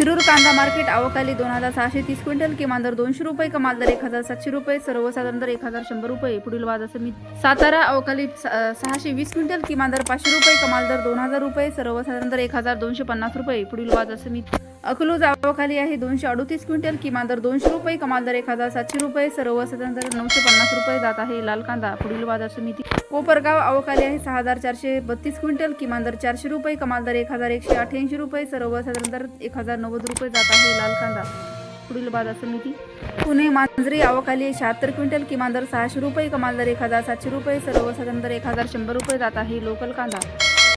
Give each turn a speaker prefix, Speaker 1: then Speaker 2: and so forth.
Speaker 1: शिरूर कांदा मार्केट आवकाली दोन हजार सहाशे तीस क्विंटल किमान दर दोनशे रुपये कमाल दर एक हजार सातशे रुपये सर्वसाधारण दर एक हजार शंभर रुपये. पुढील बाजार समिती सातारा अवकाली स- सहाशे वीस क्विंटल किमान दर पाचशे रुपये कमाल दर दोन हजार रुपये सर्वसाधारण दर एक हजार दोनशे पन्नास रुपये. पुढील बाजार समिती अकलूज आवकाली आहे दोनशे अडतीस क्विंटल किमान दर दोनशे रुपये कमाल दर एक हजार सातशे रुपये सर्वसाधारण दर नऊशे पन्नास रुपये जात आहे लाल कांदा. पुढील बाजार समिती कोपरगाव अवकाली आहे सहा हजार चारशे बत्तीस क्विंटल किमान दर चारशे रुपये कमाल दर एक हजार एकशे अठ्ठ्याऐंशी रुपये सर्वसाधारण दर एक हजार नऊ नव्वद रुपये जात आहे लाल कांदा. पुढील बाजार समिती. पुणे मांजरी आवकाली शहात्तर क्विंटल किमान दर सहाशे रुपये कमाल दर एक हजार सातशे रुपये सर्वसाधारण दर एक हजार शंभर रुपये जात आहे लोकल कांदा.